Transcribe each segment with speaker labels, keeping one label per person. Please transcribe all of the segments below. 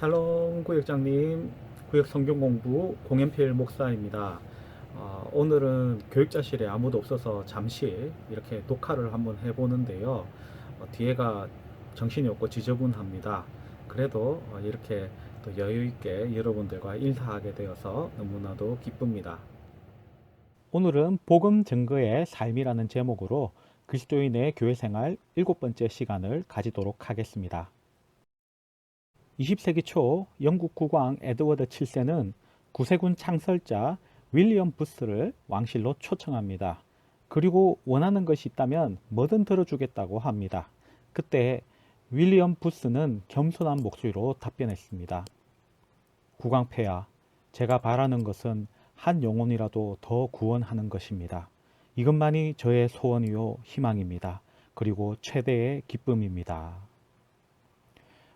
Speaker 1: 샬롬 구역장님, 구역 성경 공부 공연필 목사입니다. 어, 오늘은 교육자실에 아무도 없어서 잠시 이렇게 녹화를 한번 해보는데요. 어, 뒤에가 정신이 없고 지저분합니다. 그래도 어, 이렇게 또 여유 있게 여러분들과 인사하게 되어서 너무나도 기쁩니다. 오늘은 복음 증거의 삶이라는 제목으로 그리스도인의 교회 생활 일곱 번째 시간을 가지도록 하겠습니다. 20세기 초 영국 국왕 에드워드 7세는 구세군 창설자 윌리엄 부스를 왕실로 초청합니다. 그리고 원하는 것이 있다면 뭐든 들어주겠다고 합니다. 그때 윌리엄 부스는 겸손한 목소리로 답변했습니다. 국왕폐하, 제가 바라는 것은 한 영혼이라도 더 구원하는 것입니다. 이것만이 저의 소원이요 희망입니다. 그리고 최대의 기쁨입니다.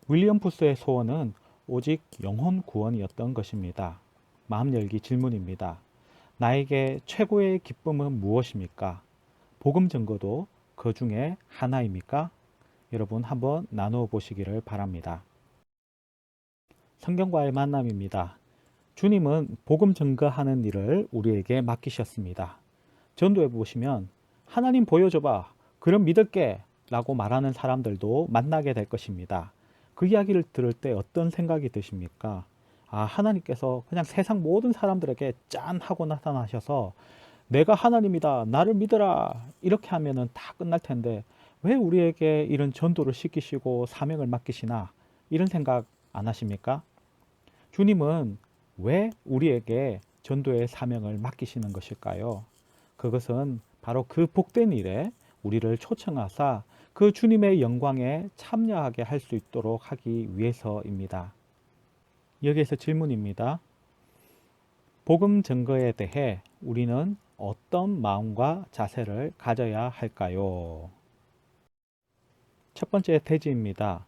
Speaker 1: 윌리엄 부스의 소원은 오직 영혼 구원이었던 것입니다. 마음 열기 질문입니다. 나에게 최고의 기쁨은 무엇입니까? 복음 증거도 그 중에 하나입니까? 여러분 한번 나누어 보시기를 바랍니다. 성경과의 만남입니다. 주님은 복음 증거하는 일을 우리에게 맡기셨습니다. 전도해 보시면 하나님 보여줘봐. 그럼 믿을게. 라고 말하는 사람들도 만나게 될 것입니다. 그 이야기를 들을 때 어떤 생각이 드십니까? 아, 하나님께서 그냥 세상 모든 사람들에게 짠 하고 나타나셔서 내가 하나님이다. 나를 믿어라. 이렇게 하면은 다 끝날 텐데 왜 우리에게 이런 전도를 시키시고 사명을 맡기시나? 이런 생각 안 하십니까? 주님은 왜 우리에게 전도의 사명을 맡기시는 것일까요? 그것은 바로 그 복된 일에 우리를 초청하사 그 주님의 영광에 참여하게 할 수 있도록 하기 위해서입니다. 여기에서 질문입니다. 복음 증거에 대해 우리는 어떤 마음과 자세를 가져야 할까요? 첫 번째 태지입니다.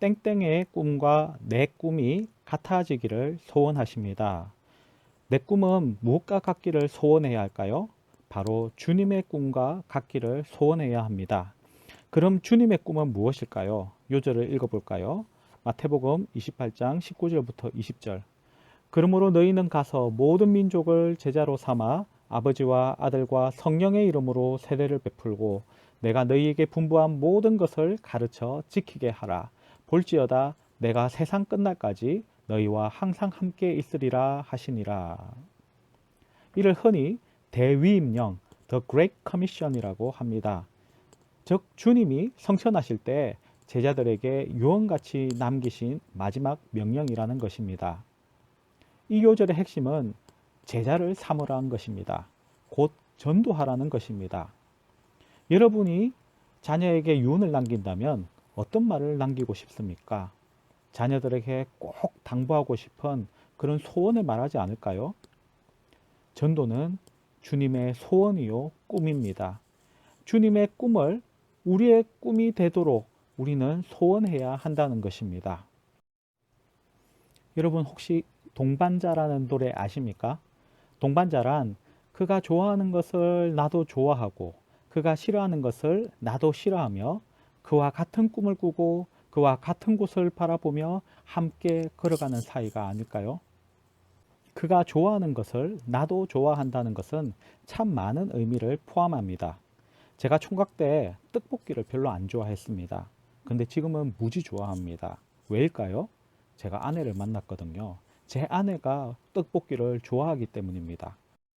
Speaker 1: 땡땡의 꿈과 내 꿈이 같아지기를 소원하십니다. 내 꿈은 무엇과 같기를 소원해야 할까요? 바로 주님의 꿈과 같기를 소원해야 합니다. 그럼 주님의 꿈은 무엇일까요? 요절을 읽어볼까요? 마태복음 28장 19절부터 20절. 그러므로 너희는 가서 모든 민족을 제자로 삼아 아버지와 아들과 성령의 이름으로 세례를 베풀고 내가 너희에게 분부한 모든 것을 가르쳐 지키게 하라. 볼지어다 내가 세상 끝날까지 너희와 항상 함께 있으리라 하시니라. 이를 흔히 대위임령, The Great Commission이라고 합니다. 즉 주님이 성천하실 때 제자들에게 유언같이 남기신 마지막 명령이라는 것입니다. 이 요절의 핵심은 제자를 삼으라는 것입니다. 곧 전도하라는 것입니다. 여러분이 자녀에게 유언을 남긴다면 어떤 말을 남기고 싶습니까? 자녀들에게 꼭 당부하고 싶은 그런 소원을 말하지 않을까요? 전도는 주님의 소원이요 꿈입니다. 주님의 꿈을 우리의 꿈이 되도록 우리는 소원해야 한다는 것입니다. 여러분 혹시 동반자라는 노래 아십니까? 동반자란 그가 좋아하는 것을 나도 좋아하고 그가 싫어하는 것을 나도 싫어하며 그와 같은 꿈을 꾸고 그와 같은 곳을 바라보며 함께 걸어가는 사이가 아닐까요? 그가 좋아하는 것을 나도 좋아한다는 것은 참 많은 의미를 포함합니다. 제가 총각 때 떡볶이를 별로 안 좋아했습니다. 근데 지금은 무지 좋아합니다. 왜일까요? 제가 아내를 만났거든요. 제 아내가 떡볶이를 좋아하기 때문입니다.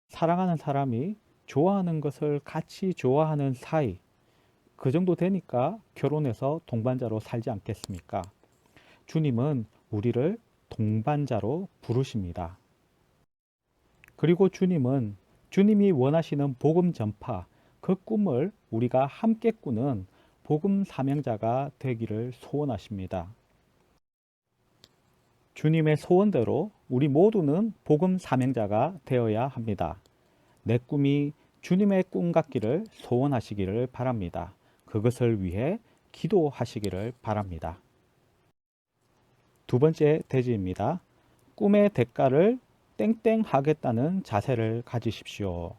Speaker 1: 사랑하는 사람이 좋아하는 것을 같이 좋아하는 사이, 그 정도 되니까 결혼해서 동반자로 살지 않겠습니까? 주님은 우리를 동반자로 부르십니다. 그리고 주님은 주님이 원하시는 복음 전파, 그 꿈을 우리가 함께 꾸는 복음 사명자가 되기를 소원하십니다. 주님의 소원대로 우리 모두는 복음 사명자가 되어야 합니다. 내 꿈이 주님의 꿈 같기를 소원하시기를 바랍니다. 그것을 위해 기도하시기를 바랍니다. 두 번째 대지입니다. 꿈의 대가를 땡땡 하겠다는 자세를 가지십시오.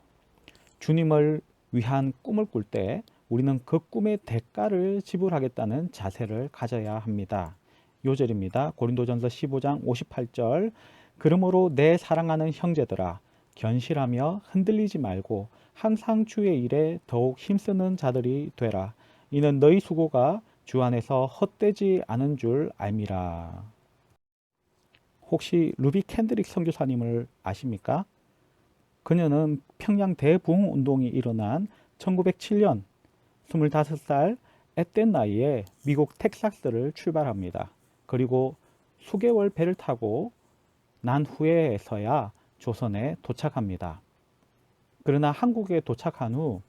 Speaker 1: 주님을 위한 꿈을 꿀 때 우리는 그 꿈의 대가를 지불하겠다는 자세를 가져야 합니다. 요절입니다. 고린도전서 15장 58절. 그러므로 내 사랑하는 형제들아 견실하며 흔들리지 말고 항상 주의 일에 더욱 힘쓰는 자들이 되라. 이는 너희 수고가 주 안에서 헛되지 않은 줄 알미라. 혹시 루비 캔드릭 선교사님을 아십니까? 그녀는 평양 대부흥 운동이 일어난 1907년 25살 앳된 나이에 미국 텍사스를 출발합니다. 그리고 수개월 배를 타고 난 후에서야 조선에 도착합니다. 그러나 한국에 도착한 후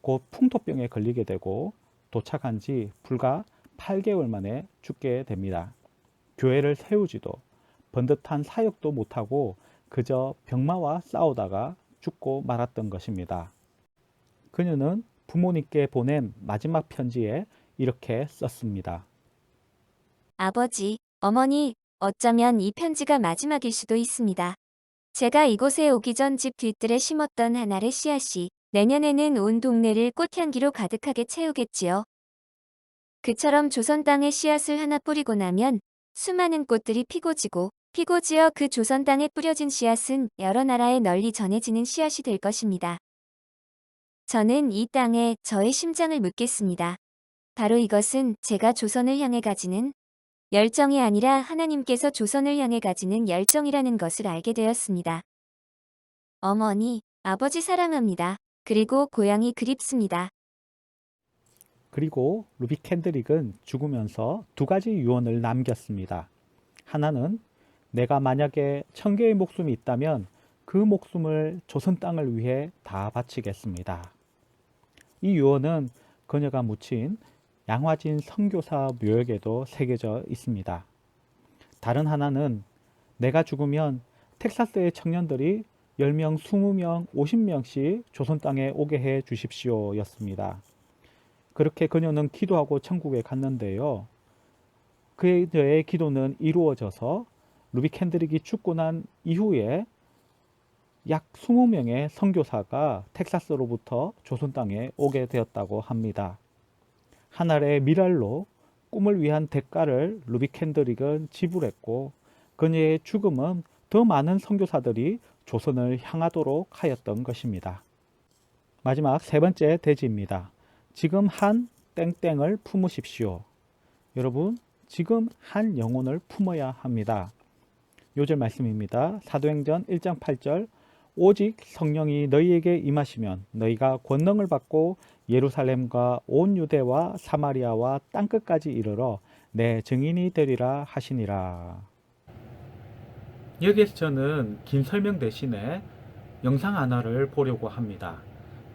Speaker 1: 곧 풍토병에 걸리게 되고 도착한 지 불과 8개월 만에 죽게 됩니다. 교회를 세우지도 번듯한 사역도 못하고 그저 병마와 싸우다가 죽고 말았던 것입니다. 그녀는 부모님께 보낸 마지막 편지에 이렇게 썼습니다.
Speaker 2: 아버지, 어머니, 어쩌면 이 편지가 마지막일 수도 있습니다. 제가 이곳에 오기 전 집 뒤뜰에 심었던 하나의 씨앗이 내년에는 온 동네를 꽃향기로 가득하게 채우겠지요. 그처럼 조선 땅에 씨앗을 하나 뿌리고 나면 수많은 꽃들이 피고 지고 피고 지어 그 조선 땅에 뿌려진 씨앗은 여러 나라에 널리 전해지는 씨앗이 될 것입니다. 저는 이 땅에 저의 심장을 묻겠습니다. 바로 이것은 제가 조선을 향해 가지는 열정이 아니라 하나님께서 조선을 향해 가지는 열정이라는 것을 알게 되었습니다. 어머니, 아버지 사랑합니다. 그리고 고향이 그립습니다.
Speaker 1: 그리고 루비 캔드릭은 죽으면서 두 가지 유언을 남겼습니다. 하나는 내가 만약에 천 개의 목숨이 있다면 그 목숨을 조선 땅을 위해 다 바치겠습니다. 이 유언은 그녀가 묻힌 양화진 선교사 묘역에도 새겨져 있습니다. 다른 하나는 내가 죽으면 텍사스의 청년들이 10명, 20명, 50명씩 조선 땅에 오게 해 주십시오 였습니다. 그렇게 그녀는 기도하고 천국에 갔는데요. 그녀의 기도는 이루어져서 루비 캔드릭이 죽고 난 이후에 약 20명의 선교사가 텍사스로부터 조선 땅에 오게 되었다고 합니다. 하늘의 미랄로 꿈을 위한 대가를 루비 캔드릭은 지불했고 그녀의 죽음은 더 많은 선교사들이 조선을 향하도록 하였던 것입니다. 마지막 세 번째 대지입니다. 지금 한 땡땡을 품으십시오. 여러분, 지금 한 영혼을 품어야 합니다. 요절 말씀입니다. 사도행전 1장 8절 오직 성령이 너희에게 임하시면 너희가 권능을 받고 예루살렘과 온 유대와 사마리아와 땅끝까지 이르러 내 증인이 되리라 하시니라. 여기에서 저는 긴 설명 대신에 영상 하나를 보려고 합니다.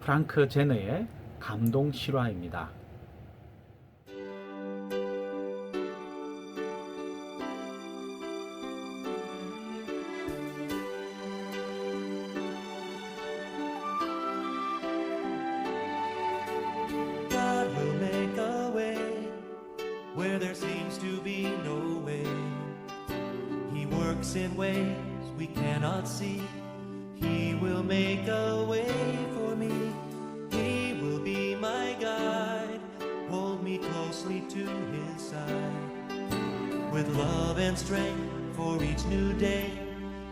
Speaker 1: 프랑크 제너의 감동 실화입니다.
Speaker 3: Ways we cannot see. He will make a way for me. He will be my guide, hold me closely to his side. With love and strength for each new day,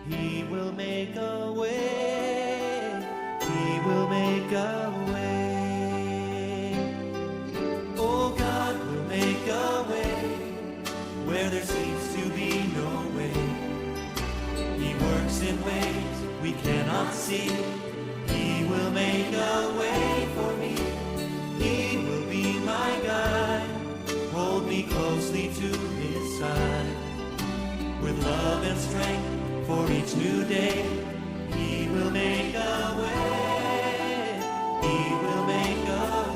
Speaker 3: he will make a way. He will make a way. In ways we cannot see. He will make a way for me. He will be my guide. Hold me closely to his side. With love and strength for each new day, he will make a way. He will make a way.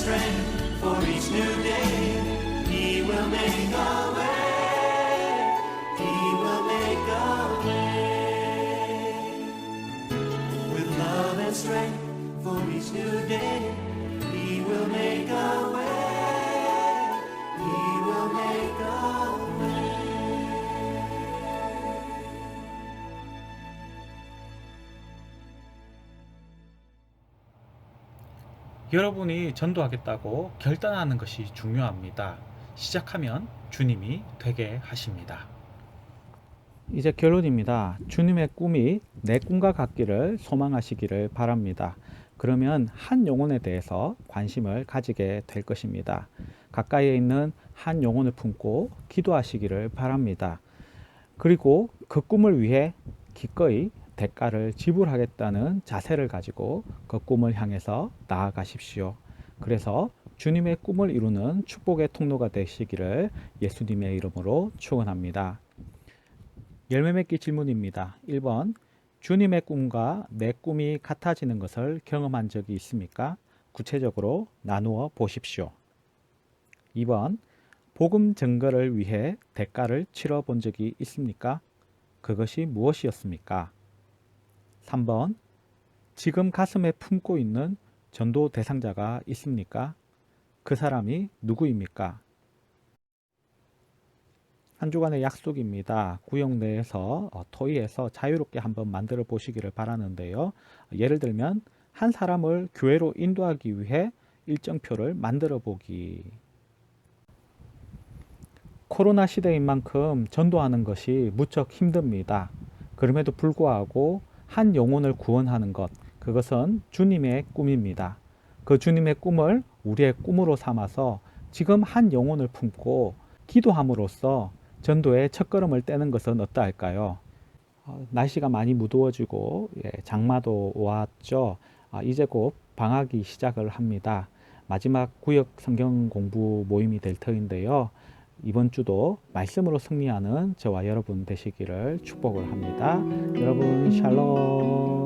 Speaker 3: Strength for each new day,
Speaker 1: 여러분이 전도하겠다고 결단하는 것이 중요합니다. 시작하면 주님이 되게 하십니다. 이제 결론입니다. 주님의 꿈이 내 꿈과 같기를 소망하시기를 바랍니다. 그러면 한 영혼에 대해서 관심을 가지게 될 것입니다. 가까이에 있는 한 영혼을 품고 기도하시기를 바랍니다. 그리고 그 꿈을 위해 기꺼이 대가를 지불하겠다는 자세를 가지고 그 꿈을 향해서 나아가십시오. 그래서 주님의 꿈을 이루는 축복의 통로가 되시기를 예수님의 이름으로 축원합니다. 열매 맺기 질문입니다. 1번 주님의 꿈과 내 꿈이 같아지는 것을 경험한 적이 있습니까? 구체적으로 나누어 보십시오. 2번 복음 증거를 위해 대가를 치러 본 적이 있습니까? 그것이 무엇이었습니까? 3번 지금 가슴에 품고 있는 전도 대상자가 있습니까? 그 사람이 누구입니까? 한 주간의 약속입니다. 구역 내에서 어, 토의에서 자유롭게 한번 만들어 보시기를 바라는데요. 예를 들면 한 사람을 교회로 인도하기 위해 일정표를 만들어 보기. 코로나 시대인 만큼 전도하는 것이 무척 힘듭니다. 그럼에도 불구하고 한 영혼을 구원하는 것, 그것은 주님의 꿈입니다. 그 주님의 꿈을 우리의 꿈으로 삼아서 지금 한 영혼을 품고 기도함으로써 전도의 첫걸음을 떼는 것은 어떠할까요? 어, 날씨가 많이 무더워지고 예, 장마도 왔죠. 아, 이제 곧 방학이 시작을 합니다. 마지막 구역 성경 공부 모임이 될 터인데요. 이번 주도 말씀으로 승리하는 저와 여러분 되시기를 축복을 합니다. 여러분 샬롬.